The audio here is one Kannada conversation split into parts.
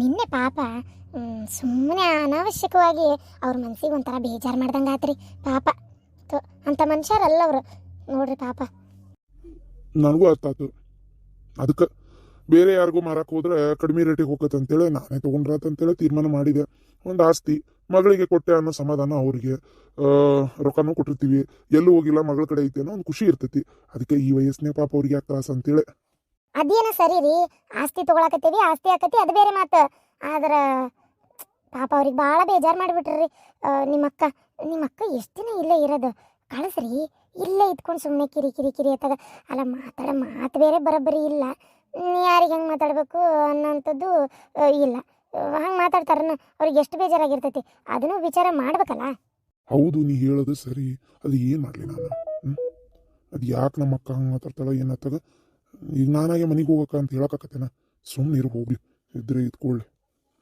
ನಿನ್ನೆ ಪಾಪ ಸುಮ್ಮನೆ ಅನಾವಶ್ಯಕವಾಗಿ ಅವ್ರ ಮನ್ಸಿಗೆ ಒಂಥರ ಬೇಜಾರು ಮಾಡ್ದಂಗೆ ಆತ್ರಿ ಪಾಪ. ಥು, ಅಂಥ ಮನುಷ್ಯರಲ್ಲ ಅವರು. ನೋಡ್ರಿ ಪಾಪ. ನನಗೂ ಅರ್ಥ ಅದಕ್ಕೆ ಬೇರೆ ಯಾರಿಗೂ ಮಾರಕ್ಕೆ ಹೋದ್ರೆ ಕಡಿಮೆ ರೇಟಿಗೆ ಹೋಗತ್ತೆ ಅಂತೇಳಿ ನಾನೇ ಅಂತೇಳಿ ತೀರ್ಮಾನ ಮಾಡಿದೆ. ಒಂದು ಆಸ್ತಿ ಮಗಳಿಗೆ ಕೊಟ್ಟೆ ಅನ್ನೋ ಸಮಾಧಾನ ಅವರಿಗೆ. ರೊಕ್ಕನೂ ಕೊಟ್ಟಿರ್ತೀವಿ. ಎಲ್ಲೂ ಹೋಗಿಲ್ಲ ಮಗಳ ಕಡೆ ಐತಿ ಅನ್ನೋ ಒಂದು ಖುಷಿ ಇರ್ತೈತಿ. ಅದಕ್ಕೆ ಈ ವಯಸ್ಸನೇ ಪಾಪ ಅವ್ರಿಗೆ ಯಾಕೆ ತ್ರಾಸ ಅಂತೇಳಿ ಅದೇನ ಸರಿ ರೀ? ಆಸ್ತಿ ತೊಗೊಳಕತ್ತೀವಿ, ಆಸ್ತಿ ಆಕತಿ ಅದು ಬೇರೆ ಮಾತು. ಆದ್ರೆ, ಪಾಪ ಅವ್ರಿಗೆ ಭಾಳ ಬೇಜಾರು ಮಾಡಿಬಿಟ್ರಿ. ನಿಮ್ಮ ಅಕ್ಕ ನಿಮ್ಮ ಅಕ್ಕ ಎಷ್ಟು ದಿನ ಇಲ್ಲೇ ಇರೋದು? ಕಳಿಸ್ರಿ, ಇಲ್ಲೇ ಇದ್ಕೊಂಡು ಸುಮ್ಮನೆ ಕಿರಿ ಕಿರಿ ಕಿರಿ ಅತ್ತಾಗ ಅಲ್ಲ, ಮಾತಾಡೋ ಮಾತು ಬೇರೆ ಬರೋಬ್ಬರಿ ಇಲ್ಲ. ಯಾರಿಗೆ ಹೆಂಗೆ ಮಾತಾಡಬೇಕು ಅನ್ನೋಂಥದ್ದು ಇಲ್ಲ. ಹಂಗೆ ಮಾತಾಡ್ತಾರನ, ಅವ್ರಿಗೆ ಎಷ್ಟು ಬೇಜಾರಾಗಿರ್ತೈತಿ? ಅದನ್ನು ವಿಚಾರ ಮಾಡ್ಬೇಕಲ್ಲ? ಹೌದು, ನೀ ಹೇಳೋದು ಸರಿ. ಅದು ಏನು ಮಾಡಲಿ ನಾನು? ಅದು ಯಾಕೆ ನಮ್ಮ ಅಕ್ಕ ಹಂಗೆ ಮಾತಾಡ್ತಾಳ ಏನಾಗ್ತದ ಈಗ ನಾನಾಗೆ ಮನೆಗೆ ಹೋಗಕ್ಕ ಅಂತ ಹೇಳಕ್ಕಾಕತ್ತೇನ? ಸುಮ್ಮನೆ ಇರು, ಹೋಗ್ಲಿ. ಇದ್ರೆ ಇದ್ಕೊಳ್ಳಿ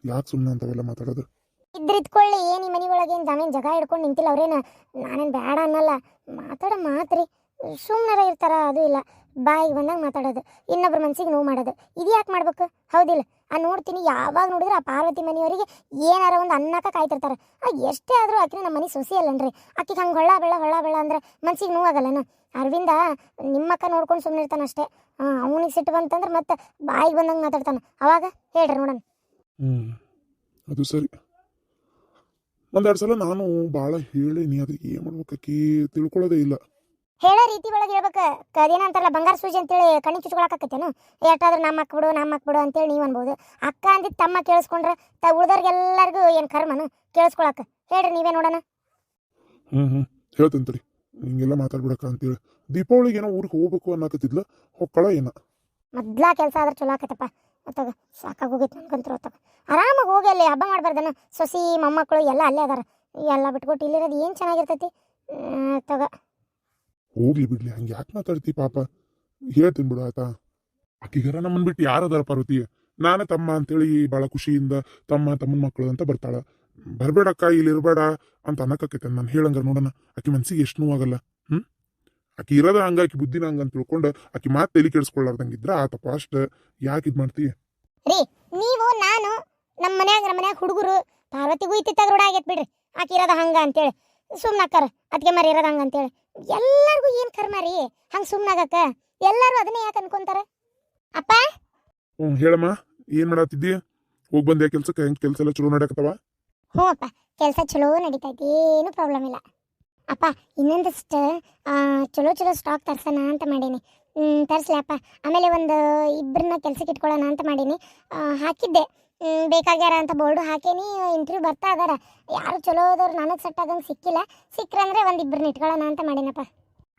ಯಾಕೆ ಸುಮ್ಮನೆ ಅಂತವೆಲ್ಲ ಮಾತಾಡೋದು? ಇದ್ರ ಇದ್ಕೊಳ್ಳಿ ಏನು ಈ ಮನೆಯೊಳಗೆ ಏನು ಜಮೀನು ಜಗ ಹಿಡ್ಕೊಂಡು ನಿಂತಿಲ್ಲ ಅವ್ರೇನ? ನಾನೇನು ಬೇಡ ಅನ್ನಲ್ಲ. ಮಾತಾಡೋ ಮಾತ್ರಿ. ಸುಮ್ಮನರ ಇರ್ತಾರ, ಅದು ಇಲ್ಲ. ಬಾಯಿಗೆ ಬಂದಾಗ ಮಾತಾಡೋದು. ಇನ್ನೊಬ್ರ ಮನ್ಸಿಗೆ ನೋವು ಮಾಡೋದು. ಇದು ಯಾಕೆ ಮಾಡ್ಬೇಕು? ಹೌದಿಲ್ಲ. ಆ ನೋಡ್ತೀನಿ, ಯಾವಾಗ ನೋಡಿದ್ರೆ ಆ ಪಾರ್ವತಿ ಮನೆಯವರಿಗೆ ಏನಾರ ಒಂದು ಅನ್ನಕ ಕಾಯ್ತಿರ್ತಾರೆ. ಆ, ಎಷ್ಟೇ ಆದರೂ ಆಕಿನ ನಮ್ಮ ಮನೆ ಸೊಸಿ ಅಲ್ಲನ್ರಿ ಆಕಿಗೆ ಹಂಗೆ ಹೊಳ್ಳ ಬೆಳ ಹೊಳ್ಳ ಬೆಳ ಅಂದ್ರೆ ಮನ್ಸಿಗೆ ನೋವಾಗಲ್ಲನ? ಅರವಿಂದ ನಿಮ್ಮಕ್ಕ ನೋಡ್ಕೊಂಡು ಸುಮ್ಮನೆ ಇರ್ತಾನೆ ಅಷ್ಟೇ. ಹಾಂ ಅವನಿಗೆ ಸಿಟ್ಟು ಬಂತಂದ್ರೆ ಮತ್ತೆ ಬಾಯಿಗೆ ಬಂದಂಗೆ ಮಾತಾಡ್ತಾನೆ. ಅವಾಗ ಹೇಳ್ರಿ ನೋಡೋಣ. ಹ್ಞೂ ಅದು ಸರಿ. ಒಂದೆರಡು ಸಲ ನಾನು ಭಾಳ ಹೇಳೀನಿ ಅದು ಏನು ಮಾಡ್ಬೇಕಿ ತಿಳ್ಕೊಳ್ಳೋದೇ ಇಲ್ಲ. ಹೇಳೋ ರೀತಿ ಒಳಗೆ ಹೇಳ್ಬೇಕು. ಅದೇನ ಅಂತಾರಲ್ಲ ಬಂಗಾರ ಸೂಜಿ ಅಂತೇಳಿ ಕಣ್ಣಿ ಚುಚ್ಕೊಳಕಾಕತ್ತೇನು? ಎಷ್ಟಾದ್ರೂ ನಮ್ಮ ಅಕ್ಕ ಬಿಡು ನಮ್ಮ ಅಕ್ಕ ಬಿಡು ಅಂತೇಳಿ ನೀವು ಅನ್ಬೋದು. ಅಕ್ಕ ಅಂದಿದ್ದು ತಮ್ಮ ಕೇಳಿಸ್ಕೊಂಡ್ರೆ ತ ಉಳ್ದವ್ರಿಗೆಲ್ಲರಿಗೂ ಏನು ಕರ್ಮನು? ಕೇಳಿಸ್ಕೊಳಕ. ಹೇಳ್ರಿ ನೀವೇ ನೋಡೋಣ. ಹ್ಞೂ ಹ್ಞೂ ಹೇಳ್ತೀನಿ ಹಿಂಗೆಲ್ಲ ಮಾತಾಡ್ಬಿಡಕ್ಕ ಅಂತೇಳಿ. ದೀಪಾವಳಿಗೆ ಏನೋ ಊರಿಗೆ ಹೋಗ್ಬೇಕು ಅನ್ನಕತ್ತಿದ್ಲ ಹೊಕ್ಕಳ ಏನ? ಮೊದ್ಲ ಕೆಲಸ ಆದ್ರೆ ಚಲೋ ಆಕತ್ತಪ್ಪ ಅತ್ತಾಗ ಸಾಕಾಗಿ ಹೋಗಿತ್ತು ನನ್ಕಂತ್ರು ಹೊತ್ತಾಗ ಆರಾಮಾಗಿ ಹೋಗಿ ಅಲ್ಲಿ ಹಬ್ಬ ಮಾಡ್ಬಾರ್ದನ? ಸೊಸಿ ಮೊಮ್ಮಕ್ಕಳು ಎಲ್ಲ ಅಲ್ಲೇ ಅದಾರ. ಎಲ್ಲ ಬಿಟ್ಕೊಟ್ಟು ಇಲ್ಲಿರೋದು ಏನು ಚೆನ್ನಾಗಿರ್ತೈತಿ? ತಗ ಹೋಗ್ಲಿ ಬಿಡ್ಲಿ ಹಂಗೆ ಯಾಕೆ ಮಾತಾಡ್ತಿ ಪಾಪ? ಹೇಳ್ತೀನಿ ಬಿಡು ಆಯ್ತಾ? ಅಕ್ಕಿಗರ ನಮ್ಮನ್ ಬಿಟ್ಟು ಯಾರದಾರ ಪಾರ್ವತಿ? ನಾನೇ ತಮ್ಮ ಅಂತೇಳಿ ಭಾಳ ಖುಷಿಯಿಂದ ತಮ್ಮ ತಮ್ಮನ ಮಕ್ಕಳು ಅಂತ ಬರ್ತಾಳ. ಬರ್ಬೇಡಕ್ಕ ಇಲ್ಲಿ ಇರಬೇಡ ಅಂತ ಅನ್ನಕತ್ತೈತೆ. ನಾನು ಹೇಳಂಗ ನೋಡೋಣ ಆಕಿ ಮನ್ಸಿಗೆ ಎಷ್ಟು ನೋವಾಗಲ್ಲ. ಹ್ಮ್? ಆಕಿ ಇರೋದ ಹಂಗ ಆಕಿ ಬುದ್ಧಿನ ಹಂಗ ಅಂತ ತಿಳ್ಕೊಂಡು ಆಕಿ ಮಾತು ತಲೆ ಕೆಡಿಸ್ಕೊಳ್ಳಾರ್ದಂಗಿದ್ರ ಆತಪ್ಪ ಅಷ್ಟ. ಯಾಕೆ ಇದು ಮಾಡ್ತೀಯ? ರೀ ನೀವು ನಾನು ನಮ್ಮ ಮನ್ಯಾಗ ನಮ್ಮ ಮನ್ಯಾಗ ಹುಡುಗರು ಪಾರ್ವತಿಗೂ ಇತ್ತಿತ್ತಾಗ ರೂಢ ಆಗೈತೆ ಬಿಡ್ರಿ. ಆಕೆ ಇರೋದ ಹಂಗ ಅಂತೇಳಿ. ಸುಮ್ಮನೆ ಅಕ್ಕಾರ ಅದಕ್ಕೆ ಮರಿ ಇರೋದ ಹಂಗ ಅಂತೇಳಿ. ಎಲ್ಲರಿಗೂ ಏನು ಕರ್ಮ ರೀ? ಹಂಗೆ ಸುಮ್ಮನಾಗಕ್ಕ ಎಲ್ಲರೂ ಅದನ್ನೇ ಯಾಕೆ ಅನ್ಕೊಂತಾರ? ಅಪ್ಪ? ಹ್ಞೂ ಹೇಳಮ್ಮ ಏನು ಮಾಡತ್ತಿದ್ದೀಯ ಹೋಗಿ ಬಂದೆ ಕೆಲ್ಸಕ್ಕೆ? ಹೆಂಗೆ ಕೆಲಸ ಎಲ್ಲ ಚಲೋ ನಡೆಯಕತ್ತವ? ಹ್ಞೂ ಅಪ್ಪ, ಕೆಲಸ ಚಲೋ ನಡೀತೈತಿ, ಏನು ಪ್ರಾಬ್ಲಮ್ ಇಲ್ಲ. ಅಪ್ಪ, ಇನ್ನೊಂದಷ್ಟು ಚಲೋ ಚಲೋ ಸ್ಟಾಕ್ ತರ್ಸೋಣ ಅಂತ ಮಾಡೀನಿ. ತರಿಸ್ಲಿ ಅಪ್ಪ. ಆಮೇಲೆ ಒಂದು ಇಬ್ಬರನ್ನ ಕೆಲ್ಸಕ್ಕೆ ಇಟ್ಕೊಳ್ಳೋಣ ಅಂತ ಮಾಡೀನಿ. ಹಾಕಿದ್ದೆ. ಬೇಕಾಗ್ಯಾರ ಅಂತ ಬೋರ್ಡು ಹಾಕೇನಿ ಇಂಟರ್ವ್ಯೂ ಬರ್ತಾ ಇದಾರ ಯಾರು ಚಲೋ ಆದವ್ರು ನನಗೆ ಸೆಟ್ ಆಗಂಗೆ ಸಿಕ್ಕಿಲ್ಲ. ಸಿಕ್ಕ್ರಂದ್ರೆ ಒಂದು ಇಬ್ಬರನ್ನ ಇಟ್ಕೊಳ್ಳೋಣ ಅಂತ ಮಾಡೀನಪ್ಪ.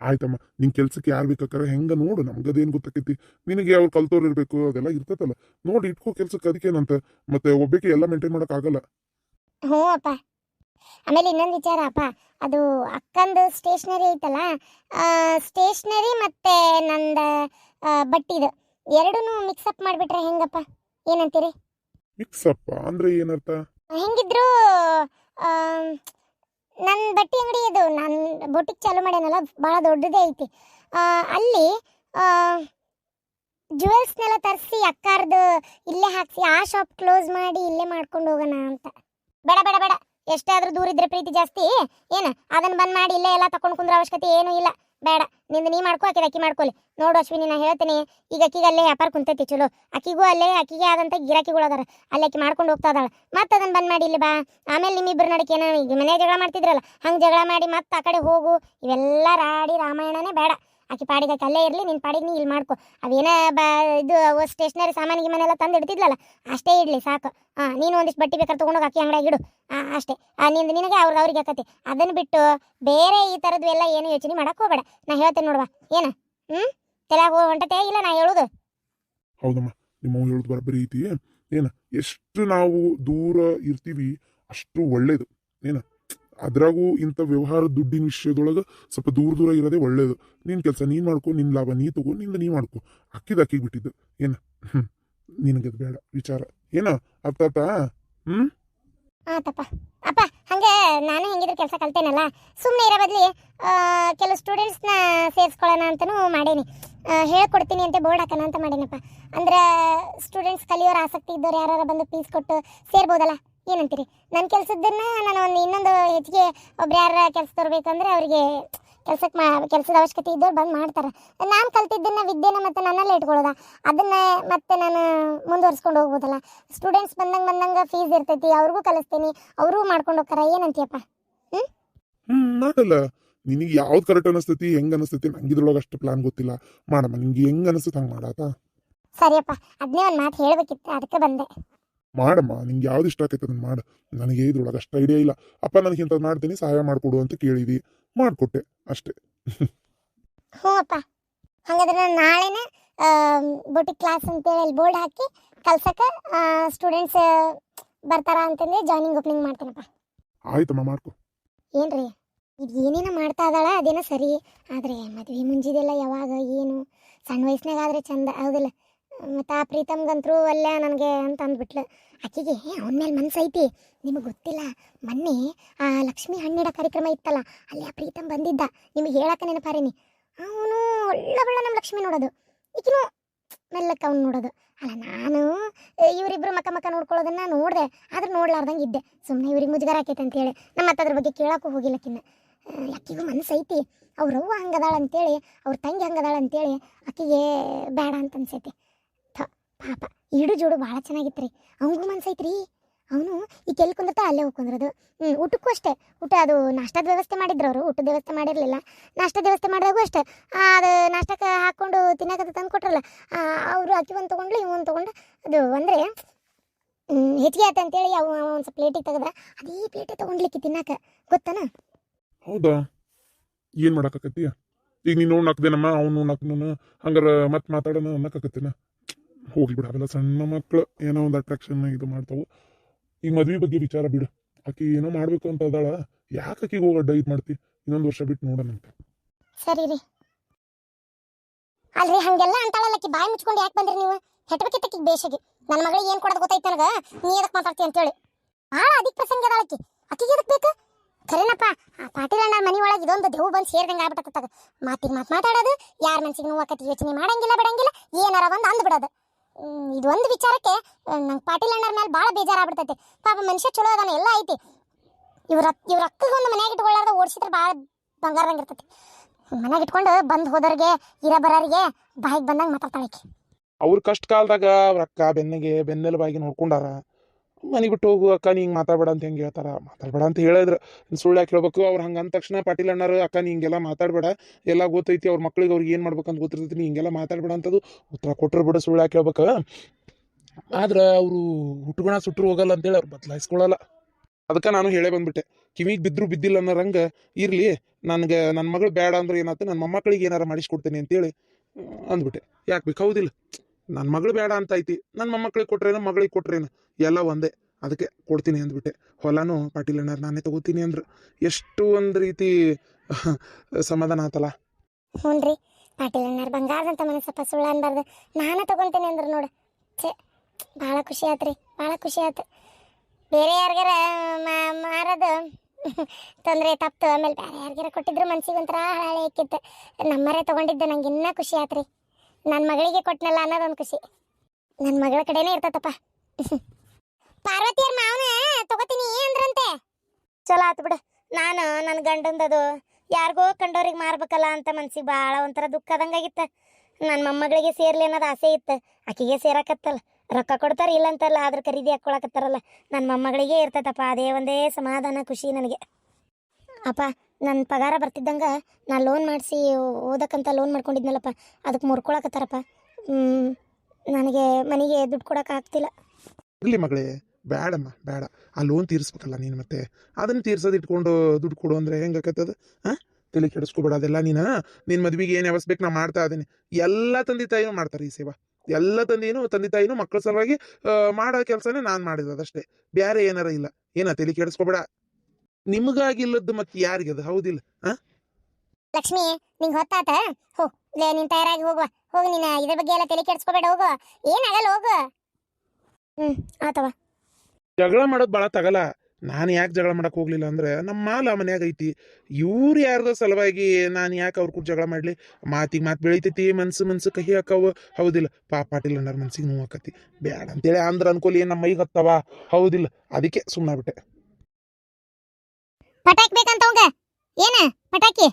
ಆಯ್ತಮ್ಮ, ನಿನ್ ಕೆಲ್ಸಕ್ಕೆ ಯಾರು ಬೇಕಾರೆ ಹೆಂಗ ನೋಡು, ನಮ್ಗದೇನು ಗೊತ್ತಾಕೈತಿ. ನಿನಗೆ ಅವ್ರು ಕಲ್ತೋರ್ ಇರ್ಬೇಕು, ಅದೆಲ್ಲ ಇರ್ತೈತಲ್ಲ. ನೋಡಿ, ಇಟ್ಕೋ ಕೆಲ್ಸಕ್ಕೆ ಅದಕ್ಕೇನಂತ. ಮತ್ತೆ ಒಬ್ಬಕ್ಕೆ ಎಲ್ಲ ಮೇಂಟೈನ್ ಆಗಲ್ಲ. ಹ್ಞೂ ಅಪ್ಪ. ಆಮೇಲೆ ಇನ್ನೊಂದು ವಿಚಾರ ಅಪ್ಪ ಅದು ಅಕ್ಕಂದು ಸ್ಟೇಷ್ನರಿ ಐತಲ್ಲ ಸ್ಟೇಷ್ನರಿ ಮತ್ತು ನಂದು ಬಟ್ಟಿದು. ಎರಡೂ ಮಿಕ್ಸಪ್ ಮಾಡಿಬಿಟ್ರೆ ಹೆಂಗಪ್ಪ? ಏನಂತೀರಿ? ಮಿಕ್ಸ್ ಅಪ್ ಅಂದ್ರೆ ಏನರ್ಥ? ಹೆಂಗಿದ್ರು ನನ್ನ ಬಟ್ಟೆ ಅಂಗಡಿ ಅದು ನನ್ನ ಬೊಟ್ಟಿಗೆ ಚಾಲು ಮಾಡ್ಯಾನಲ್ಲ ಭಾಳ ದೊಡ್ಡದೇ ಐತಿ. ಅಲ್ಲಿ ಜ್ಯುವೆಲ್ಸ್ನೆಲ್ಲ ತರಿಸಿ ಅಕ್ಕಾರ್ದು ಇಲ್ಲೇ ಹಾಕ್ಸಿ ಆ ಶಾಪ್ ಕ್ಲೋಸ್ ಮಾಡಿ ಇಲ್ಲೇ ಮಾಡ್ಕೊಂಡು ಹೋಗೋಣ ಅಂತ. ಬೇಡ ಬೇಡ ದೂರ ಇದ್ರೆ ಪ್ರೀತಿ ಜಾಸ್ತಿ. ಏನು ಅದನ್ನ ಬಂದ್ ಮಾಡಿ ಇಲ್ಲೇ ಎಲ್ಲ ತಕೊಂಡು ಕುಂದ್ರ ಅವಶ್ಯಕತೆ ಏನೂ ಇಲ್ಲ. ಬೇಡ, ನಿಂದು ನೀ ಮಾಡ್ಕೋ, ಆಕಿದ ಅಕ್ಕಿ ಮಾಡ್ಕೊಳ್ಳಿ ನೋಡು ಅಶ್ವಿನಿ, ನಾ ಹೇಳ್ತೀನಿ, ಈಗ ಅಕ್ಕಿಗೆ ಅಲ್ಲೇ ವ್ಯಾಪಾರ ಕುಂತೈತಿ, ಚಲೋ. ಅಕ್ಕಿಗೂ ಅಲ್ಲೇ, ಅಕ್ಕಿಗೆ ಆದಂಥ ಗಿರಾಕಿಗಳು ಅದಾರ. ಅಲ್ಲಿ ಅಕ್ಕಿ ಮಾಡ್ಕೊಂಡು ಹೋಗ್ತಾ ಇದ್ದಾಳೆ ಮತ್ತೆ ಅದನ್ನ ಬಂದ್ ಮಾಡಿ ಇಲ್ಲಿ ಬಾ. ಆಮೇಲೆ ನಿಮ್ಮಿಬ್ಬರು ನಡಕ್ಕೆ ಏನೋ ಮನೆ ಜಗಳ ಮಾಡ್ತಿದ್ರಲ್ಲ, ಹಂಗೆ ಜಗಳ ಮಾಡಿ ಮತ್ತೆ ಆ ಕಡೆ ಹೋಗು. ಇವೆಲ್ಲ ರಾಡಿ ರಾಮಾಯಣನೇ ಬೇಡ. ಆಕಿ ಪಾಡಿಗೆ ಅಲ್ಲೇ ಇರಲಿ ನಿನ್ನ ಪಾಡಿಗೆ ನೀ ಇಲ್ಲಿ ಮಾಡ್ಕೊ. ಅವೇನ ಬಾ, ಇದು ಸ್ಟೇಷನರಿ ಸಾಮಾನಿಗೆ ಮನೆಲ್ಲ ತಂದು ಇಡ್ತಿದ್ಲಲ್ಲ, ಅಷ್ಟೇ ಇಡಲಿ ಸಾಕು. ಹಾಂ, ನೀನು ಒಂದಿಷ್ಟು ಬಟ್ಟೆ ಬೇಕಾದ್ರೆ ತೊಗೊಂಡೋಗಿ ಅಕ್ಕಿ ಅಂಗಡಿಯಾಗ ಇಡು. ಅಷ್ಟೇ. ನಿಂದು, ನಿನಗೆ ಅವ್ರಿಗೆ ಅವ್ರಿಗೆ ಆಕತಿ. ಅದನ್ನು ಬಿಟ್ಟು ಬೇರೆ ಈ ಥರದ್ದು ಎಲ್ಲ ಏನು ಯೋಚನೆ ಮಾಡಕ್ಕೆ ಹೋಗಬೇಡ. ನಾ ಹೇಳ್ತೇನೆ ನೋಡುವ, ಏನ? ಹ್ಞೂ ತಲೆಯಾಗ ಹೊಂಟತೆ ಇಲ್ಲ ನಾ ಹೇಳೋದು? ಹೌದಮ್ಮ, ನಿಮ್ಮ ಹೇಳೋದು ಬರಬರಿ ಐತಿ. ಏನ? ಎಷ್ಟು ನಾವು ದೂರ ಇರ್ತೀವಿ, ಅಷ್ಟು ಒಳ್ಳೇದು. ಏನ? ಅದ್ರಾಗೂ ಇಂಥ ವ್ಯವಹಾರ ದುಡ್ಡಿನ ವಿಷಯದೊಳಗೆ ಸ್ವಲ್ಪ ದೂರ ದೂರ ಇರೋದೇ ಒಳ್ಳೇದು. ನಿನ್ನ ಕೆಲಸ ನೀನು ಮಾಡ್ಕೊ ನಿನ್ನ ಲಾಭ ನೀ ತಗೋ, ನಿಂದ ನೀ ಮಾಡ್ಕೊ. ಅಕ್ಕಿದ ಅಕ್ಕಿಗೆ ಬಿಟ್ಟಿದ್ದು. ಏನ? ನಿನಗೆ ನಿನಗದು ಬೇಡ. ವಿಚಾರ. ಏನ? ಅಪ್ಪ ಅಪ್ಪ? ಹ್ಮ್? ಆತಪ್ಪ. ಅಪ್ಪ, ಹಂಗೆ ನಾನು ಹೆಂಗಿದ್ರು ಕೆಲಸ ಕಲ್ತೇನಲ್ಲ? ಸುಮ್ಮನೆ ಇರೋ ಬದಲಿ ಕೆಲವು ಸ್ಟೂಡೆಂಟ್ಸ್ನ ಸೇರಿಸ್ಕೊಳ್ಳೋಣ ಅಂತಲೂ ಮಾಡೇನಿ. ಹೇಳ್ಕೊಡ್ತೀನಿ ಅಂತ ಬೋರ್ಡ್ ಹಾಕೋಣ ಅಂತ ಮಾಡೇನಪ್ಪ. ಅಂದ್ರೆ ಸ್ಟೂಡೆಂಟ್ಸ್ ಕಲಿಯೋರು ಆಸಕ್ತಿ ಇದ್ದವ್ರು ಯಾರು ಬಂದು ಫೀಸ್ ಕೊಟ್ಟು ಸೇರ್ಬೋದಲ್ಲ? ಏನಂತೀರಿ? ನನ್ನ ಕೆಲಸದನ್ನ ನಾನು ಒಂದು ಇನ್ನೊಂದು ಹೆಚ್ಚಿಗೆ ಒಬ್ರು ಯಾರ ಕೆಲಸದವ್ರು ತರಬೇಕಂದ್ರೆ ಅವರಿಗೆ ಕೆಲ್ಸಕ್ಕೆ ಮಾ ಕೆಲಸದ ಅವಶ್ಯಕತೆ ಇದ್ದವ್ರು ಬಂದು ಮಾಡ್ತಾರೆ. ನಾನು ಕಲ್ತಿದ್ದನ್ನು ವಿದ್ಯೆನ ಮತ್ತು ನನ್ನಲ್ಲೇ ಇಟ್ಕೊಳ್ಳೋದ? ಅದನ್ನ ಮತ್ತೆ ನಾನು ಮುಂದುವರ್ಸ್ಕೊಂಡು ಹೋಗ್ಬೋದಲ್ಲ? ಸ್ಟೂಡೆಂಟ್ಸ್ ಬಂದಂಗೆ ಬಂದಂಗೆ ಫೀಸ್ ಇರ್ತೈತಿ ಅವ್ರಿಗೂ ಕಲಿಸ್ತೀನಿ ಅವ್ರಿಗೂ ಮಾಡ್ಕೊಂಡು ಹೋಗ್ತಾರ ಏನಂತೀಯಪ್ಪ? ಹ್ಞೂ ಮಾಡಲ್ಲ. ನಿನಗೆ ಯಾವ್ದು ಕರೆಕ್ಟ್ ಅನಿಸ್ತೈತಿ ಹೆಂಗ್ ಅನಿಸ್ತೈತಿ ನಂಗೆ ಇದ್ರೊಳಗೆ ಅಷ್ಟು ಪ್ಲಾನ್ ಗೊತ್ತಿಲ್ಲ. ಮಾಡಮ್ಮ ನಿಂಗೆ ಹೆಂಗ್ ಅನಿಸುತ್ತೆ ಹಂಗೆ ಮಾಡಾತ ಸರಿಯಪ್ಪ ಅದನ್ನೇ ಒಂದು ಮಾತು ಹೇಳ್ಬೇಕಿತ್ತು ಅದಕ್ಕೆ ಬಂದೆ. ಮಾಡಮ್ಮ ನಿಂಗೆ ಯಾವ್ದು ಇಷ್ಟ ಆಕೈತೆ ಅದನ್ನ ಮಾಡು. ನನಗೆ ಇದ್ರೊಳಗೆ ಅಷ್ಟು ಐಡಿಯಾ ಇಲ್ಲ. ಅಪ್ಪ ನನಗೆ ಇಂಥದ್ದು ಮಾಡ್ತೀನಿ ಸಹಾಯ ಮಾಡಿಕೊಡು ಅಂತ ಕೇಳಿದಿ ಮಾಡಿಕೊಟ್ಟೆ ಅಷ್ಟೇ. ಹ್ಞೂ ಅಪ್ಪ. ಹಾಗಾದ್ರೆ ನಾನು ನಾಳೆನೇ ಬೊಟಿಕ್ ಕ್ಲಾಸ್ ಅಂತೇಳಿ ಅಲ್ಲಿ ಬೋರ್ಡ್ ಹಾಕಿ ಕಲ್ಸಕ್ಕೆ ಸ್ಟೂಡೆಂಟ್ಸ್ ಬರ್ತಾರ ಅಂತಂದ್ರೆ ಜಾಯ್ನಿಂಗ್ ಓಪನಿಂಗ್ ಮಾಡ್ತೇನಪ್ಪ. ಆಯ್ತಮ್ಮ ಮಾಡ್ಕೊ. ಏನ್ರಿ? ಇದು ಏನೇನೋ ಮಾಡ್ತಾ ಇದ್ದಾಳ ಅದೇನೋ ಸರಿ. ಆದರೆ ಮದುವೆ ಮುಂಜಿದೆಲ್ಲ ಯಾವಾಗ ಏನು? ಸಣ್ಣ ವಯಸ್ಸಿನಾಗ ಆದರೆ ಚಂದ ಹೌದಿಲ್ಲ? ಮತ್ತು ಆ ಪ್ರೀತಮ್ಗಂತರೂ ಅಲ್ಲ ನನಗೆ ಅಂತ ಅಂದ್ಬಿಟ್ಲು. ಆಕೆಗೆ ಅವನ ಮೇಲೆ ಮನ್ಸೈತಿ? ನಿಮಗೆ ಗೊತ್ತಿಲ್ಲ. ಮೊನ್ನೆ ಆ ಲಕ್ಷ್ಮಿ ಹಣ್ಣಿಡ ಕಾರ್ಯಕ್ರಮ ಇತ್ತಲ್ಲ, ಅಲ್ಲಿ ಆ ಪ್ರೀತಮ್ ಬಂದಿದ್ದ. ನಿಮಗೆ ಹೇಳಕ್ಕೆ ನೆನಪಾರೇನಿ? ಅವನು ಒಳ್ಳೆ ಬಳ್ಳ ನಮ್ಮ ಲಕ್ಷ್ಮಿ ನೋಡೋದು. ಈಗಿನೂ ಮೆಲ್ಲಕ್ಕೆ ಅವ್ನು ನೋಡೋದು. ಅಲ್ಲ, ನಾನು ಇವರಿಬ್ಬರು ಮಕ್ಕ ಮಕ್ಕ ನೋಡ್ಕೊಳ್ಳೋದನ್ನ ನೋಡಿದೆ. ಆದ್ರೆ ನೋಡ್ಲಾರ್ದಂಗೆ ಇದ್ದೆ. ಸುಮ್ಮನೆ ಇವ್ರಿಗೆ ಮುಜುಗರ ಆಕೈತೆ ಅಂತೇಳಿ ನಮ್ಮ ಅದ್ರ ಬಗ್ಗೆ ಕೇಳಕ್ಕೂ ಹೋಗಿಲ್ಲಕ್ಕಿನ್ನ ಆಕಿಗೂ ಮನಸ್ಸೈತಿ ಅವ್ರವ್ವ ಹಂಗದಾಳ ಅಂತೇಳಿ, ಅವ್ರ ತಂಗಿ ಹಂಗದಾಳ ಅಂತೇಳಿ, ಆಕಿಗೆ ಬೇಡ ಅಂತ ಅನ್ಸೈತಿ. ಪಾಪ ಈಡು ಜೋಡು ಭಾಳ ಚೆನ್ನಾಗಿತ್ತು ರೀ ಅವನಿಗೂ ಮನ್ಸೈತ್ರಿ. ಅವನು ಈ ಕೆಲ್ ಕುಂದಿರ್ತ ಅಲ್ಲೇ ಹೋಗ್ಕೊಂಡ್ರದು ಹ್ಞೂ ಊಟಕ್ಕೂ ಅಷ್ಟೇ. ಊಟ ಅದು ನಾಷ್ಟದ ವ್ಯವಸ್ಥೆ ಮಾಡಿದ್ರು ಅವರು. ಊಟದ ವ್ಯವಸ್ಥೆ ಮಾಡಿರಲಿಲ್ಲ. ನಾಷ್ಟದ ವ್ಯವಸ್ಥೆ ಮಾಡಿದಾಗೂ ಅಷ್ಟೇ. ಅದು ನಾಷ್ಟಕ್ಕೆ ಹಾಕ್ಕೊಂಡು ತಿನ್ನಕತ್ತ ತಂದು ಕೊಟ್ರಲ್ಲ ಅವರು ಅಕ್ಕಿ ಒಂದು ತೊಗೊಂಡ್ಲು ಒಂದು ತೊಗೊಂಡು ಅದು ಅಂದರೆ ಹೆಚ್ಚಿಗೆ ಆಯ್ತು ಅಂತೇಳಿ ಅವ ಒಂದು ಸ್ವಲ್ಪ ಪ್ಲೇಟಿಗೆ ತೆಗೆದ. ಅದೇ ಪ್ಲೇಟೇ ತೊಗೊಂಡ್ಲಿಕ್ಕೆ ತಿನ್ನಾಕ. ಗೊತ್ತಾನ? ಹೌದಾ? ಏನು ಮಾಡಾಕತ್ತೀಯ ಈಗ ನೀನು ನಕ್ದೇನಮ್ಮ ಅವನು ನಕ್ನು ಹಂಗಾರ ಮತ್ತೆ ಮಾತಾಡೋಣ ಅನ್ನಕತ್ತೀನ ಹೋಗ್ಲಿ ಬಿಡು ಸಣ್ಣ ಮಕ್ಕಳು ಏನೋ ಒಂದು ಅಟ್ರಾಕ್ಷನ್ ಇದು ಮಾಡ್ತಾವು. ಈಗ ಮದ್ವೆ ಬಗ್ಗೆ ವಿಚಾರ ಬಿಡು. ಆಕಿ ಏನೋ ಮಾಡ್ಬೇಕು ಅಂತ ಅದಾಳ. ಯಾಕೆ ಆಕಿಗೆ ಹೋಗಿ ಇದು ಮಾಡ್ತಿ? ಇನ್ನೊಂದು ವರ್ಷ ಬಿಟ್ಟು ನೋಡೋಣಂತೆ ಸರಿ ರೀ. ಅಲ್ರಿ, ಹಂಗೆಲ್ಲ ಅಂತಾಳಲ್ಲಕ್ಕಿ ಬಾಯಿ ಮುಚ್ಕೊಂಡು ಯಾಕೆ ಬಂದ್ರಿ ನೀವು? ಹೆಟ್ಬೇಕಿತ್ತಕ್ಕಿಗೆ ಬೇಷಗೆ. ನನ್ನ ಮಗಳಿಗೆ ಏನು ಕೊಡೋದು ಗೊತ್ತೈತೆ ನನಗೆ? ನೀ ಎದಕ್ಕೆ ಮಾತಾಡ್ತಿ ಅಂತೇಳಿ. ಭಾಳ ಅಧಿಕ ಪ್ರಸಂಗ ಅದಾಳಕ್ಕಿ ಅಕ್ಕಿಗೆ ಎದಕ್ಕೆ ಬೇಕು? ಕರೆನಪ್ಪ ಆ ಪಾಟೀಲ್ ಅಣ್ಣ ಮನೆ ಒಳಗೆ ಇದೊಂದು ದೇವು ಬಂದು ಸೇರ್ದಂಗೆ ಆಗ್ಬಿಟ್ಟತ್ತಾಗ ಮಾತಿಗೆ ಮಾತು ಮಾತಾಡೋದು, ಯಾರ ಮನ್ಸಿಗೆ ನೋವಾಕತಿ ಯೋಚನೆ ಮಾಡಂಗಿಲ್ಲ, ಬಿಡಂಗಿಲ್ಲ, ಏನಾರ ಒಂದು ಅಂದ್ಬಿಡೋದು. ಇದು ಒಂದು ವಿಚಾರಕ್ಕೆ ನಂಗೆ ಪಾಟೀಲ್ ಅಣ್ಣರ ಮೇಲೆ ಭಾಳ ಬೇಜಾರಾಗ್ಬಿಡ್ತೈತೆ. ಪಾಪ ಮನುಷ್ಯ ಚಲೋ ಅದಾನೆ, ಎಲ್ಲ ಐತಿ. ಇವ್ರ ಇವ್ರ ಅಕ್ಕಗೆ ಒಂದು ಮನೆಯಾಗ ಇಟ್ಕೊಳ್ಳಾರ್ದ ಓಡಿಸಿದ್ರೆ ಭಾಳ ಬಂಗಾರದಂಗೆ ಇರ್ತೈತಿ. ಮನೆಗೆ ಇಟ್ಕೊಂಡು ಬಂದು ಹೋದವ್ರಿಗೆ ಇರ ಬರೋರಿಗೆ, ಬಾಯಿಗೆ ಬಂದಂಗೆ ಮಾತಾಡ್ತಾಳೆ ಅವ್ರ ಕಷ್ಟ ಕಾಲದಾಗ ಅವ್ರ ಅಕ್ಕ ಬೆನ್ನಿಗೆ ಬೆನ್ನೆಲುಬಾಗಿ ನೋಡ್ಕೊಂಡಾರ. ಮನೆ ಬಿಟ್ಟು ಹೋಗು ಅಕ್ಕ, ನೀ ಹಿಂಗೆ ಮಾತಾಡ್ಬೇಡ ಅಂತ ಹೆಂಗೆ ಹೇಳ್ತಾರೆ? ಮಾತಾಡ್ಬೇಡ ಅಂತ ಹೇಳಿದ್ರು. ಸುಳ್ಳು ಯಾಕೆ ಹೇಳ್ಬೇಕು? ಅವ್ರು ಹಂಗೆ ಅಂದ ತಕ್ಷಣ ಪಾಟೀಲ್ ಅಣ್ಣಾರು, ಅಕ್ಕ, ನೀ ಹಿಂಗೆಲ್ಲ ಮಾತಾಡ್ಬೇಡ. ಎಲ್ಲ ಗೊತ್ತೈತಿ, ಅವ್ರ ಮಕ್ಳಿಗೆ ಅವ್ರಿಗೆ ಏನು ಮಾಡ್ಬೇಕಂತ ಗೊತ್ತಿರ್ತೈತಿ, ನೀ ಹಿಂಗೆಲ್ಲ ಮಾತಾಡ್ಬೇಡ ಅಂತದು ಉತ್ತರ ಕೊಟ್ಟರು ಬಿಡ, ಸುಳ್ಳು ಯಾಕೆ ಹೇಳ್ಬೇಕು? ಆದ್ರೆ ಅವರು ಹುಟ್ಟುಗುಣ ಸುಟ್ಟರು ಹೋಗಲ್ಲ ಅಂತೇಳಿ ಅವ್ರು ಬದಲಾಯಿಸ್ಕೊಳ್ಳಲ್ಲ ಅದಕ್ಕೆ ನಾನು ಹೇಳೇ ಬಂದ್ಬಿಟ್ಟೆ. ಕಿವಿಗೆ ಬಿದ್ರು ಬಿದ್ದಿಲ್ಲ ಅನ್ನೋರಂಗ ಇರಲಿ, ನನಗೆ ನನ್ನ ಮಗಳು ಬೇಡ ಅಂದ್ರೆ ಏನಾಯ್ತು ನನ್ನ ಮೊಮ್ಮಕ್ಕಳಿಗೆ ಏನಾರು ಮಾಡಿಸ್ಕೊಡ್ತೇನೆ ಅಂತೇಳಿ ಅಂದ್ಬಿಟ್ಟೆ. ಯಾಕೆ ಬೇಕು? ಹೌದಿಲ್ಲ. ನನ್ನ ಮಗಳು ಬೇಡ ಅಂತ ಐತಿ. ನನ್ನ ಮೊಮ್ಮಕ್ಳಿಗೆ ಕೊಟ್ರೇನು, ಮಗಳಿಗೆ ಕೊಟ್ರೇನು, ಎಲ್ಲ ಒಂದೇ. ಅದಕ್ಕೆ ಕೊಡ್ತೀನಿ ಅಂದ್ಬಿಟ್ಟೆ. ಹೊಲನೂ ಪಾಟೀಲ್ ಅಣ್ಣ ನಾನೇ ತಗೋತೀನಿ ಅಂದ್ರೆ. ಎಷ್ಟು ಒಂದು ರೀತಿ, ಸಮಾಧಾನ ಆತಲ್ಲ. ಹ್ಞೂ ರೀ. ಪಾಟೀಲ್ ಅಣ್ಣ ಬಂಗಾರದಂತ ಮನಸ್ಸಪ್ಪ, ಸುಳ್ಳು ಅನ್ಬಾರ್ದು. ನಾನೇ ತಗೊಂತೀನಿ ಅಂದ್ರೆ ನೋಡು. ಭಾಳ ಖುಷಿ ಆತ್ರಿ, ಭಾಳ ಖುಷಿ ಆತು. ಬೇರೆ ಯಾರಿಗಾರ ಮಾರೋದು, ತೊಂದರೆ ತಪ್ತು. ಆಮೇಲೆ ಬೇರೆ ಯಾರಿಗಾರ ಕೊಟ್ಟಿದ್ರು ಮನ್ಸಿಗೆ ಒಂಥರ ಹಳೆ ಇಕ್ಕಿತ್ತು. ನಮ್ಮರೇ ತಗೊಂಡಿದ್ದೆ, ನಂಗೆ ಇನ್ನೂ ಖುಷಿ ಆತ್ರಿ. ನನ್ನ ಮಗಳಿಗೆ ಕೊಟ್ಟನಲ್ಲ ಅನ್ನೋದೊಂದು ಖುಷಿ. ನನ್ನ ಮಗಳ ಕಡೆನೇ ಇರ್ತತಪ್ಪ. ಪಾರ್ವತಿಯರ್ ಮಾವನ ತಗೋತೀನಿ ಅಂದ್ರಂತೆ. ಚಲೋ ಆತು ಬಿಡು. ನಾನು ನನ್ನ ಗಂಡಂದದು ಯಾರಿಗೋ ಕಂಡವ್ರಿಗೆ ಮಾರ್ಬೇಕಲ್ಲ ಅಂತ ಮನ್ಸಿಗೆ ಭಾಳ ಒಂಥರ ದುಃಖ ಆದಂಗಾಗಿತ್ತ ನನ್ನ ಮೊಮ್ಮಗಳಿಗೆ ಸೇರ್ಲಿ ಅನ್ನೋದು ಆಸೆ ಇತ್ತು. ಆಕೆಗೆ ಸೇರಕತ್ತಲ್ಲ. ರೊಕ್ಕ ಕೊಡ್ತಾರೆ ಇಲ್ಲ ಅಂತಲ್ಲ ಆದ್ರೆ ಖರೀದಿ ಹಾಕ್ಕೊಳಕತ್ತಾರಲ್ಲ. ನನ್ನ ಮೊಮ್ಮಗಳಿಗೆ ಇರ್ತದಪ್ಪ ಅದೇ ಒಂದೇ ಸಮಾಧಾನ, ಖುಷಿ ನನಗೆ. ಅಪ್ಪ ನನ್ನ ಪಗಾರ ಬರ್ತಿದ್ದಂಗೆ ನಾ ಲೋನ್ ಮಾಡಿಸಿ ಓದಕ್ಕಂತ ಲೋನ್ ಮಾಡ್ಕೊಂಡಿದ್ನಲ್ಲಪ್ಪ ಅದಕ್ಕೆ ಮುರ್ಕೊಳಕತ್ತಾರಪ್ಪ. ನನಗೆ ಮನೆಗೆ ದುಡ್ಡು ಕೊಡೋಕ್ಕಾಗ್ತಿಲ್ಲ ಇರ್ಲಿ ಮಗಳೇ ಬೇಡಮ್ಮ ಬೇಡ ಆ ಲೋನ್ ತೀರಿಸ್ಬೇಕಲ್ಲ ನೀನು ಮತ್ತೆ. ಅದನ್ನ ತೀರ್ಸೋದು ಇಟ್ಕೊಂಡು ದುಡ್ಡು ಕೊಡು ಅಂದ್ರೆ ಹೆಂಗಾಕತ್ತದ ಹಾಂ ತಲೆ ಕೆಡಿಸ್ಕೊಬೇಡ ಅದೆಲ್ಲ ನೀನು? ನಿನ್ನ ಮದುವೆಗೆ ಏನು ಬೇಕು ನಾ ಮಾಡ್ತಾ ಇದ್ದೀನಿ ಎಲ್ಲ ತಂದೆ ತಾಯಿನೂ ಮಾಡ್ತಾರೆ ಈ ಸೇವಾ. ಎಲ್ಲ ತಂದೆಯೂ ತಂದೆ ತಾಯಿನೂ ಮಕ್ಕಳ ಸಲುವಾಗಿ ಮಾಡೋ ಕೆಲಸನೇ ನಾನು ಮಾಡಿರೋದಷ್ಟೇ ಬೇರೆ ಏನಾರ ಇಲ್ಲ. ಏನ, ತಲೆ ಕೆಡಿಸ್ಕೊಬೇಡ. ನಿಮಗಾಗಿಲ್ಲದ್ದು ಮತ್ತೆ ಯಾರಿಗದು ಹೌದಿಲ್ಲ. ಆ? ಲಕ್ಷ್ಮಿ ನಿಂಗೆ ಹೊತ್ತಾತ? ಹೋ ಲೇ ನೀನ್ ತಯಾರಾಗಿ ಹೋಗುವ. ಹೋಗು ನೀನು ಇದ್ರ ಬಗ್ಗೆ ಎಲ್ಲ ತಲೆ ಕೆಡಿಸ್ಕೋಬೇಡ ಹೋಗು. ಏನಾಗಲ್ಲ ಹೋಗು. ಹ್ಮ್ ಆತವ. ಜಗಳ ಮಾಡೋದು ಭಾಳ ತಗಲ. ನಾನು ಯಾಕೆ ಜಗಳ ಮಾಡಕ್ ಹೋಗ್ಲಿಲ್ಲ ಅಂದ್ರೆ ನಮ್ಮ ಮಾಲ ಮನ್ಯಾಗ ಐತಿ. ಇವ್ರು ಯಾರ್ದ ಸಲುವಾಗಿ ನಾನು ಯಾಕೆ ಅವ್ರ ಕೂಡ ಜಗಳ ಮಾಡ್ಲಿ? ಮಾತಿಗೆ ಮಾತು ಬೆಳಿತೈತಿ ಮನ್ಸು ಮನ್ಸು ಕಹಿ ಹಾಕವು. ಹೌದಿಲ್ಲ. ಪಾಪ ಆಟಿಲ್ಲ ಅನ್ನೋರ್ ಮನ್ಸಿಗೆ ನೋವು ಹಾಕತಿ ಬೇಡ ಅಂತೇಳಿ ಅಂದ್ರ ಅನ್ಕೊಲಿ ನಮ್ಮ ಮೈಗೆ ಹತ್ತವ. ಹೌದಿಲ್ಲ. ಅದಕ್ಕೆ ಸುಮ್ಮನೆ ಬಿಟ್ಟೆ ಪಟಾಕಿ ಬೇಕಂತ ಅವಂಗ? ಏನ? ಪಟಾಕಿ?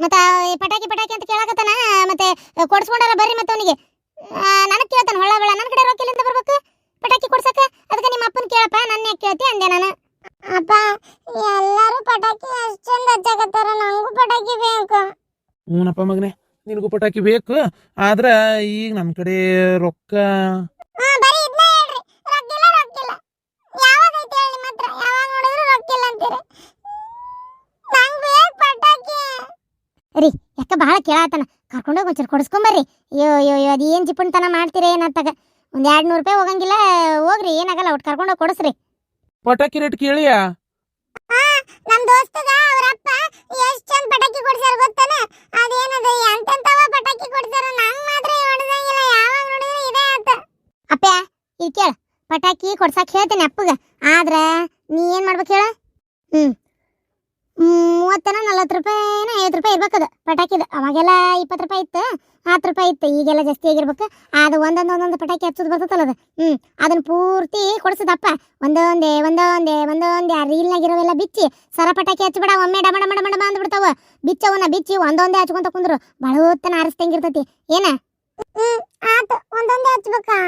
ಮತ್ತ ಈ ಪಟಾಕಿ ಪಟಾಕಿ ಅಂತ ಕೇಳಕತ್ತಾನ? ಮತ್ತೆ ಕೊಡ್ಸ್ಕೊಂಡಾರ ಬರ್ರಿ ಮತ್ತೆ ಅವನಿಗೆ. ನನಗೆ ಕೇಳ್ತಾನೆ ಹೊಳ್ಳ ಬೆಳ ನನ್ನ ಕಡೆ ರೊಕ್ಕಿಲ್ಲಿಂದ ಬರ್ಬೇಕು? ಪಟಾಕಿ ಕೊಡ್ಸಕ? ಅದಕ್ಕೆ ನಿಮ್ಮ ಅಪ್ಪನ ಕೇಳಪ್ಪ ನನ್ನ ಯಾಕೆ ಕೇಳ್ತಿ? ಅಂದೆ ನಾನು. ಅಪ್ಪ ಎಲ್ಲರೂ ಪಟಾಕಿ ಎಷ್ಟು ಚಂದ ಹಚ್ಚಾಕತ್ತಾರ. ನಂಗೂ ಪಟಾಕಿ ಬೇಕು. ಹ್ಞೂನಪ್ಪ ಮಗನೇ ನಿನಗೂ ಪಟಾಕಿ ಬೇಕು. ಆದ್ರೆ ಈಗ ನನ್ನ ಕಡೆ ರೊಕ್ಕ ಹಾ ಬರೀ ಇದನ್ನ ಹೇಳ್ರಿ ರೊಕ್ಕಿಲ್ಲ ರೊಕ್ಕಿಲ್ಲ ಯಾವಾಗ ಐತೆ ಹೇಳಿ ನಿಮ್ಮ ಹತ್ರ ಯಾವಾಗ ನೋಡಿದ್ರು ರೊಕ್ಕಿಲ್ಲ ಅಂತೀರಿ ನಂಗ್ ಬೇಕು ಪಟಾಕಿ ರೀ ಯಾಕ ಭಾಳ ಕೇಳಾತನ. ಕರ್ಕೊಂಡೋಗಿ ಒಂಚೂರು ಕೊಡಿಸ್ಕೊಂಬರ್ರಿ ಅಯ್ಯೋ ಅಯ್ಯೋ ಅಯ್ಯೋ ಅದು ಏನು ಜಿಪ್ಪಣ್ತನ ಮಾಡ್ತೀರಿ ಏನತ್ತಾಗ ಒಂದ್ ಎರಡ್ ನೂರು ರೂಪಾಯಿ ಹೋಗಂಗಿಲ್ಲ ಹೋಗ್ರಿ ಏನಾಗಲ್ಲ ಒಟ್ಟು ಕರ್ಕೊಂಡೋಗಿ ಕೊಡಿಸ್ರಿ. ಪಟಾಕಿ ರೇಟ್ ಕೇಳಿಯಾ? ನಮ್ಮ ದೋಸ್ತಗ ಅವರಪ್ಪ ಎಷ್ಟು ಚಂದ ಪಟಾಕಿ ಕೊಡ್ಸಾರ ಗೊತ್ತಾನ? ಅದೇನದ ಎಂತೆಂತವ ಪಟಾಕಿ ಕೊಡ್ಸಾರ ನಂಗ್ ಮಾತ್ರ ಹೊಡೆದಂಗಿಲ್ಲ ಯಾವಾಗ ನೋಡಿದ್ರೆ ಇದೇ ಆತ. ಅಪ್ಪ ಇದು ಕೇಳ ಪಟಾಕಿ ಕೊಡ್ಸಕ್ಕೆ ಹೇಳ್ತೀನಿ ಅಪ್ಪಗ. ಆದ್ರೆ ನೀ ಏನು ಮಾಡ್ಬೇಕು ಹೇಳ? ಹ್ಮ್ ಮೂವತ್ತನ ನಲ್ವತ್ತು ರೂಪಾಯಿನ ಐವತ್ತು ರೂಪಾಯಿ ಇರ್ಬೇಕದು ಪಟಾಕಿದ. ಅವಾಗೆಲ್ಲ ಇಪ್ಪತ್ತು ರೂಪಾಯಿ ಇತ್ತು ಹತ್ತು ರೂಪಾಯಿ ಇತ್ತು. ಈಗೆಲ್ಲ ಜಾಸ್ತಿ ಆಗಿರ್ಬೇಕು. ಅದು ಒಂದೊಂದು ಒಂದೊಂದು ಪಟಾಕಿ ಹಚ್ಚೋದು ಬರ್ತದಲ್ಲ ಅದು. ಹ್ಞೂ ಅದನ್ನು ಪೂರ್ತಿ ಕೊಡಿಸದಪ್ಪ. ಒಂದೊಂದೇ ಒಂದೊಂದೇ ಒಂದೊಂದೇ ಆ ರೀಲ್ನಾಗಿರೋವೆಲ್ಲ ಬಿಚ್ಚಿ, ಸರ ಪಟಾಕಿ ಹಚ್ಬಿಡ, ಒಮ್ಮೆ ಡಮ ಡಮ ಡಮ ಡಮ ಅಂದ್ಬಿಡ್ತಾವ. ಬಿಚ್ಚವನ್ನ ಬಿಚ್ಚಿ ಒಂದೊಂದೇ ಹಚ್ಕೊಂತ ಕುಂದ್ರು. ಬಳೋತ್ತನ ಆರಿಸ್ದಂಗಿರ್ತೈತಿ ಏನ? ಆತು ಒಂದೊಂದೇ ಹಚ್ಬೇಕಾ?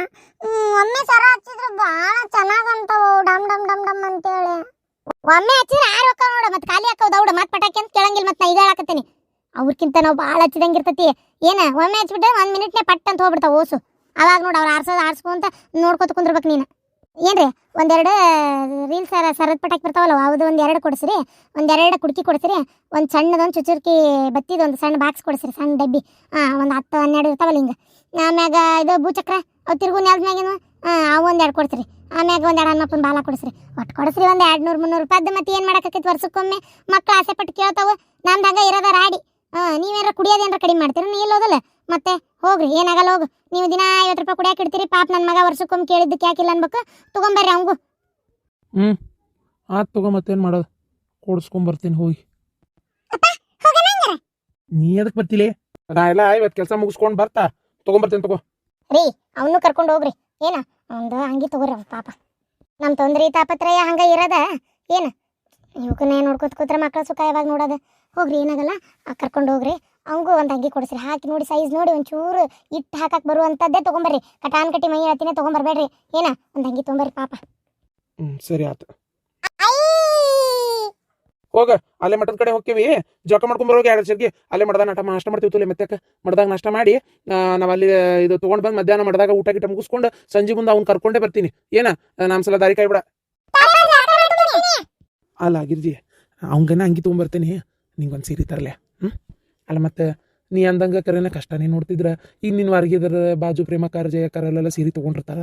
ಒಮ್ಮೆ ಸರ ಹಚ್ಚಿದ್ರು ಬಾಳ ಚೆನ್ನಾಗ್ ಅಂತಾವ ಡಮ್ ಡಮ್ ಡಮ್ ಡಮ್ ಅಂತೇಳಿ. ಒಮ್ಮೆ ಹಚ್ಚಿದ್ರೆ ಆರು ಹೋಗ್ತಾವ ನೋಡ, ಮತ್ತೆ ಖಾಲಿ ಹಾಕೋ ದೌಡ ಮತ್ತೆ ಪಟಾಕಿ ಅಂತ ಕೇಳಂಗಿಲ್ಲ ಮತ್ತೆ ನಾ ಇದೇ ಹೇಳಾಕತ್ತೀನಿ. ಅವ್ರಕ್ಕಿಂತ ನಾವು ಭಾಳ ಹಚ್ಚಿದಂಗಿರ್ತೈತಿ ಏನ, ಒಮ್ಮೆ ಹಚ್ಬಿಟ್ರೆ ಒಂದು ಮಿನಿಟ್ನೇ ಪಟ್ ಅಂತ ಹೋಗ್ಬಿಡ್ತಾವ ಓಸು. ಅವಾಗ ನೋಡು ಅವ್ರು ಆರ್ಸೋದು ಆರ್ಸ್ಕೊಂತ ನೋಡ್ಕೊತ ಕುಂದಿರ್ಬೇಕು ನೀನು. ಏನ್ರಿ, ಒಂದೆರಡು ರೀಲ್ಸ್ ಸರದ ಪಟಾಕಿ ಬರ್ತಾವಲ್ಲ ಅವು ಒಂದೆರಡು ಕೊಡಿಸ್ರಿ ಒಂದೆರಡು ಕುಡ್ಕಿ ಕೊಡಿಸ್ರಿ, ಒಂದು ಸಣ್ಣದೊಂದು ಚುಚುರ್ಕಿ ಬತ್ತಿದ ಒಂದು ಸಣ್ಣ ಬಾಕ್ಸ್ ಕೊಡಿಸ್ರಿ, ಸಣ್ಣ ಡಬ್ಬಿ. ಹಾಂ ಒಂದು ಹತ್ತು ಹನ್ನೆರಡು ಇರ್ತಾವಲ್ಲ ಹಿಂಗೆ. ಆಮ್ಯಾಗ ಇದು ಭೂಚಕ್ರ, ಅವು ತಿರುಗು ನೆಲದ್ಮ್ಯಾಗಿನ ಹಾಂ ಅವು ಒಂದು ಒಂದೆರಡು ಕೊಡಿಸ್ರಿ. ಆಮ್ಯಾಗ ಒಂದೆರಡು ಹನ್ನಪ್ಪನ ಬಾಲ ಕೊಡಿಸ್ರಿ. ಒಟ್ಟು ಕೊಡಿಸ್ರಿ ಒಂದು ಎರಡು ನೂರು ಮುನ್ನೂರು ರೂಪಾಯ್ದು ಮತ್ತೆ ಏನು ಮಾಡಕತ್ತೈತಿ ವರ್ಷಕ್ಕೊಮ್ಮೆ. ಮಕ್ಳು ಆಸೆ ಪಟ್ಟು ಕೇಳ್ತಾವೆ. ನಮ್ದು ಹಂಗೆ ಇರೋದ ರಾಡಿ. ಹಾಂ ನೀವೇನಾರ ಕುಡಿಯೋದೇನಾರ ಕಡಿಮೆ ಮಾಡ್ತೀರ? ನೀ ಇಲ್ಲೋದಲ್ಲ ಮತ್ತೆ ಹೋಗ್ರಿ ಏನಾಗಲ್ಲ ಹೋಗು. ನೀವು ದಿನ ಐವತ್ತು ರೂಪಾಯಿ ಕುಡಿಯಾಕ ಇಡ್ತೀರಿ. ಪಾಪ ನನ್ನ ಮಗ ವರ್ಷಕ್ಕೊಮ್ಮೆ ಕೇಳಿದ್ದಕ್ಕೆ ಯಾಕಿಲ್ಲ ಅನ್ಬೇಕು? ತಗೊಂಬರ್ರಿ ಅವಂಗು ಹ್ಞೂ ಆತ್ ತಗೋ ಮತ್ತೇನು ಮಾಡೋದು? ಕೊಡಿಸ್ಕೊಂಬರ್ತೀನಿ ಹೋಗಿ. ನೀ ಅದಕ್ಕೆ ಬರ್ತಿಲಿ? ನಾ ಎಲ್ಲ ಇವತ್ತು ಕೆಲಸ ಮುಗಿಸ್ಕೊಂಡು ಬರ್ತಾ. ತಗೊಂಬರ್ತೀನಿ ತಗೋ. ರೀ ಅವನು ಕರ್ಕೊಂಡು ಹೋಗ್ರಿ. ಏನ? ಒಂದು ಅಂಗಿ ತಗೋರಿ ಪಾಪ. ನಮ್ಮ ತೊಂದ್ರೆ ತಾಪತ್ರಯ ಹಂಗ ಇರದ? ಏನ? ಇವಕ್ಕನ್ನೇ ನೋಡ್ಕೊತ ಕೂತ್ರ ಮಕ್ಕಳ ಸುಖ ಯಾವಾಗ ನೋಡೋದ? ಹೋಗ್ರಿ ಏನಾಗಲ್ಲ? ಕರ್ಕೊಂಡು ಹೋಗ್ರಿ. ಅವಂಗೂ ಒಂದು ಅಂಗಿ ಕೊಡಿಸ್ರಿ. ಹಾಕಿ ನೋಡಿ ಸೈಜ್ ನೋಡಿ ಒಂಚೂರು ಇಟ್ಟು ಹಾಕಕ್ಕೆ ಬರುವಂಥದ್ದೇ ತೊಗೊಂಬರ್ರಿ. ಕಟಾನ್ ಕಟ್ಟಿ ಮೈ ಹತ್ತಿನೇ ತೊಗೊಂಬರ್ಬೇಡ್ರಿ. ಏನ? ಒಂದು ಅಂಗಿ ತೊಗೊಂಬರ್ರಿ ಪಾಪ. ಹ್ಞೂ ಸರಿ ಆತು. ಹೋಗ, ಅಲ್ಲೇ ಮಠದ ಕಡೆ ಹೋಗ್ತೀವಿ. ಜೋಕ ಮಾಡ್ಕೊಂಡ್ ಬರೋಗಿ ಎರಡು ಸರ್ಗಿ ಅಲ್ಲೇ ಮಡ್ದಾಗ ನಾಟ ನಾಷ್ಟ ಮಾಡ್ತೀವಿ ತುಲೆ ಮತ್ತೆ ಮಡ್ದಾಗ ನಾಷ್ಟ ಮಾಡಿ ನಾವು ಅಲ್ಲಿ, ಇದು ತೊಗೊಂಡು ಬಂದು ಮಧ್ಯಾಹ್ನ ಮಡ್ದಾಗ ಊಟ ಗಿಟ ಮುಗಿಸ್ಕೊಂಡು ಸಂಜೆ ಮುಂದೆ ಅವ್ನು ಕರ್ಕೊಂಡೇ ಬರ್ತೀನಿ. ಏನ? ನಮ್ಮ ಸಲ ದಾರಿ ಕೈ ಬಿಡ ಅಲ್ಲ ಆಗಿರ್ಜಿ ಅವಂಗನ ಅಂಗಿ ತೊಗೊಂಬರ್ತೀನಿ. ನಿಂಗೊಂದು ಸೀರೆ ತರಲೆ. ಹ್ಞೂ ಅಲ್ಲ ಮತ್ತೆ ನೀ ಅಂದಂಗ ಕರೆನ ಕಷ್ಟನೇ ನೋಡ್ತಿದ್ರ. ಈಗ ನಿನ್ನ ವಾರ್ಗಿದ್ರ ಬಾಜು ಪ್ರೇಮ ಕಾರ್ಜಯ ಕರಲ್ಲೆಲ್ಲ ಸೀರೆ ತೊಗೊಂಡಿರ್ತಾರ.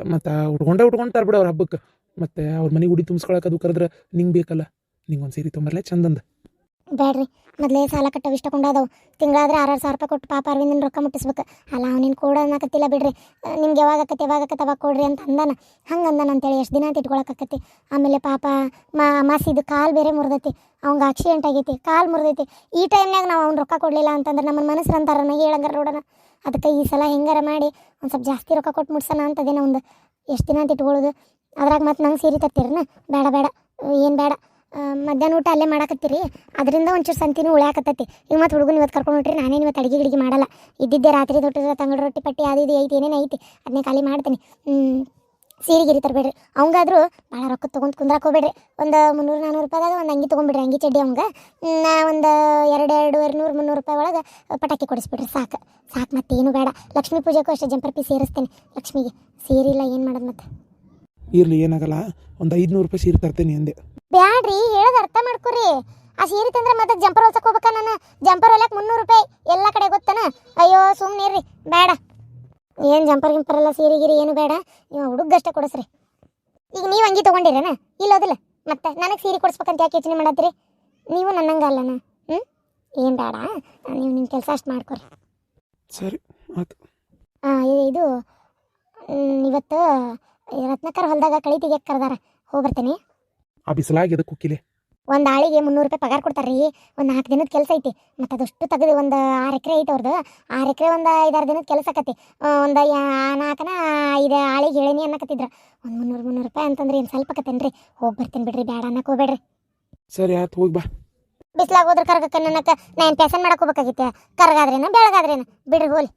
ಮತ್ತು ಉಟ್ಕೊಂಡೇ, ಉಟ್ಕೊಂಡು ತರ್ಬಿಡ ಅವ್ರ ಹಬ್ಬಕ್ಕೆ ಮತ್ತೆ ಅವ್ರ ಮನೆ ಉಡಿ ತುಂಬಿಸ್ಕೊಳಕ್ಕೆ ಅದು ಕರೆದ್ರೆ ನಿಂಗೆ ಬೇಕಲ್ಲ. ನಿಂಗೊಂದು ಸೀರೆ ತೊಂಬರ್ಲೆ ಚಂದಂದ ಬೇಡ್ರಿ ಮೊದಲೇ ಸಾಲ ಕಟ್ಟವು ಇಷ್ಟ ಕೊಂಡಾದವು ತಿಂಗಳಾದ್ರೆ ಆರಾರು ಸಾವಿರ ರೂಪಾಯಿ ಕೊಟ್ಟು ಪಾಪ ಅರವಿಂದನ ರೊಕ್ಕ ಮುಟ್ಟಿಸ್ಬೇಕು. ಅಲ್ಲ ಅವ್ನಿನ್ ಕೂಡ ಅನ್ನಕತ್ತಿಲ್ಲ ಬಿಡ್ರಿ. ನಿಮ್ಗೆ ಯಾವಾಗ ಆಕತ್ತೆ ಯಾವಾಗ ಆಕತ್ತೆ, ಅವಾಗ ಕೊಡ್ರಿ ಅಂತ ಅಂದಾನ. ಹಂಗೆ ಅಂದಾನ ಅಂತೇಳಿ ಎಷ್ಟು ದಿನ ಅಂತ ಇಟ್ಕೊಳಕಾಕತಿ ಆಮೇಲೆ ಪಾಪ ಮಾ, ಮಾಸಿದು ಕಾಲು ಬೇರೆ ಮುರಿದೈತಿ. ಅವಂಗೆ ಆಕ್ಸಿಡೆಂಟ್ ಆಗೈತಿ, ಕಾಲು ಮುರಿದೈತಿ. ಈ ಟೈಮ್ನಾಗ ನಾವು ಅವ್ನು ರೊಕ್ಕ ಕೊಡಲಿಲ್ಲ ಅಂತಂದ್ರೆ ನಮ್ಮ ಮನಸ್ಸು ಅಂತಾರ ಹೇಳಂಗಾರ ನೋಡೋಣ. ಅದಕ್ಕೆ ಈ ಸಲ ಹೆಂಗಾರ ಮಾಡಿ, ಒಂದು ಸ್ವಲ್ಪ ಜಾಸ್ತಿ ರೊಕ್ಕ ಕೊಟ್ಟು ಮುಟ್ಸೋಣ ಅಂತದೇನೋ ಒಂದು ಎಷ್ಟು ದಿನ ಅಂತ ಇಟ್ಕೊಳ್ಳೋದು ಅದ್ರಾಗ ಮತ್ತೆ ನಂಗೆ ಸೀರೆ ತತ್ತೀರನ. ಬೇಡ ಬೇಡ ಏನು ಬೇಡ ಮಧ್ಯಾಹ್ನ ಊಟ ಅಲ್ಲೇ ಮಾಡಾಕತ್ತೀರಿ. ಅದರಿಂದ ಒಂಚೂರು ಸಂತಿನೂ ಉಳ್ಯಾಕತ್ತೈತಿ. ಈಗ ಮತ್ತೆ ಹುಡುಗನ ಇವತ್ತು ಕರ್ಕೊಂಡು ಹೊಂಟ್ರಿ ನಾನೇ ಇವತ್ತು ಅಡಿಗೆ ಗಿಡಿಗೆ ಮಾಡಲ್ಲ. ಇದ್ದಿದ್ದೆ ರಾತ್ರಿ ದೊಡ್ಡ ತಂಗಡ ರೊಟ್ಟಿ ಪಟ್ಟಿ ಅದು ಇದು ಐತಿ, ಏನೇನು ಐತಿ ಅದನ್ನೇ ಖಾಲಿ ಮಾಡ್ತೀನಿ. ಸೀರೆ ಗಿರಿ ತರಬೇಡ್ರಿ. ಅವಂಗಾದ್ರೂ ಭಾಳ ರೊಕ್ಕ ತೊಗೊಂಡು ಕುಂದ್ರಾಕ್ ಹೋಗ್ಬೇಡ್ರಿ. ಒಂದು ಮುನ್ನೂರು ನಾನ್ನೂರು ರೂಪಾಯಿದಾಗ ಒಂದು ಅಂಗಿ ತೊಗೊಂಬಿಡ್ರಿ, ಅಂಗಿ ಚಡ್ಡಿ ಅವಂಗ. ನಾ ಒಂದು ಎರಡು ಎರಡೂವರೆ ನೂರು ಮುನ್ನೂರು ರೂಪಾಯಿ ಒಳಗೆ ಪಟಾಕಿ ಕೊಡಿಸ್ಬಿಡ್ರಿ, ಸಾಕು. ಸಾಕು ಮತ್ತೆ ಏನು ಬೇಡ. ಲಕ್ಷ್ಮಿ ಪೂಜೆಗೂ ಅಷ್ಟೇ ಜಂಪರ್ ಪೀಸ್ ಸೇರಿಸ್ತೇನೆ. ಲಕ್ಷ್ಮಿಗೆ ಸೀರೆ ಏನು ಮಾಡೋದು ಮತ್ತೆ? ಇರ್ಲಿ, ಏನಾಗಲ್ಲ. ಒಂದು ಐದುನೂರು ರೂಪಾಯಿ ಸೀರೆ ತರ್ತೇನೆ ಅಂದೆ. ಬ್ಯಾಡ್ರಿ ಹೇಳೋದು ಅರ್ಥ ಮಾಡ್ಕೊರಿ. ಆ ಸೀರೆ ತಂದ್ರೆ ಮತ್ತೆ ಜಂಪರ್ ಹೊಲ್ಸಕ್ಕೆ ಹೋಗ್ಬೇಕ ನಾನು? ಜಂಪರ್ ಹೊಲಕ್ ಮುನ್ನೂರು ರೂಪಾಯಿ ಎಲ್ಲ ಕಡೆ ಗೊತ್ತನ? ಅಯ್ಯೋ ಸುಮ್ಮನೆ ಇರ್ರಿ ಬೇಡ. ಏನು ಜಂಪರ್ ಗಿಂಪರ್ ಎಲ್ಲ ಸೀರೆ ಗಿರಿ ಏನು ಬೇಡ. ನೀವು ಹುಡುಗಷ್ಟೇ ಕೊಡಿಸ್ರಿ. ಈಗ ನೀವು ಅಂಗಿ ತೊಗೊಂಡಿರೇನ? ಇಲ್ಲೋದಿಲ್ಲ ಮತ್ತೆ ನನಗೆ ಸೀರೆ ಕೊಡಿಸ್ಬೇಕಂತ ಯಾಕೆ ಯೋಚನೆ ಮಾಡತ್ತೀರಿ? ನೀವು ನನ್ನಂಗೆ ಅಲ್ಲನ? ಹ್ಞೂ ಏನು ಬೇಡ. ನೀವು ನಿಮ್ಮ ಕೆಲಸ ಅಷ್ಟು ಮಾಡ್ಕೊರಿ. ಸರಿ ಮತ್ತು ಹಾಂ ಇದು ಇವತ್ತು ರತ್ನಕರ್ ಹೊಲದಾಗ ಕಳಿ ತೆಗಿಯಕ್ಕೆ ಕರೆದಾರ? ಹೋಗಿ ಬರ್ತೀನಿ ಆ ಬಿಸಿಲಾಗಿ ಎದಕ್ಕೆ ಕುಕ್ಕಿಲೆ. ಒಂದು ಆಳಿಗೆ ಮುನ್ನೂರು ರೂಪಾಯಿ ಪಗಾರ ಕೊಡ್ತಾರ್ರಿ. ಒಂದು ನಾಲ್ಕು ದಿನದ ಕೆಲಸ ಐತಿ. ಮತ್ತೆ ಅದಷ್ಟು ತೆಗೆದು ಒಂದು ಆರು ಎಕರೆ ಐತೆ ಅವ್ರದ್ದು ಆರು ಎಕರೆ ಒಂದು ಐದಾರು ದಿನದ ಕೆಲಸ ಆಕತಿ. ಒಂದು ನಾಲ್ಕನ ಐದು ಆಳಿಗೆ ಹೇಳಿನಿ ಅನ್ನಕತ್ತಿದ್ರ. ಒಂದು ಮುನ್ನೂರು ಮುನ್ನೂರು ರೂಪಾಯಿ ಅಂತಂದ್ರೆ ಏನು ಸ್ವಲ್ಪ ಆಕತ್ತೇನ್ರಿ? ಹೋಗಿ ಬರ್ತೀನಿ ಬಿಡ್ರಿ ಬೇಡ ಅನ್ನಕ್ಕೆ ಹೋಗ್ಬೇಡ್ರಿ. ಸರಿ ಆಯ್ತು ಹೋಗಿ ಬಾ. ಬಿಸ್ಲಾಗ ಹೋದ್ರ ಕರ್ಗಕ್ಕ ನಾ ಏನು ಪ್ಯಾಸನ್ ಮಾಡಕ್ ಹೋಗ್ಬೇಕಾಗಿತ್ತೆ ಕರ್ಗಾದ್ರೇನ ಬೆಳಗಾದ್ರೇನ? ಬಿಡ್ರಿ ಹೋಲಿ.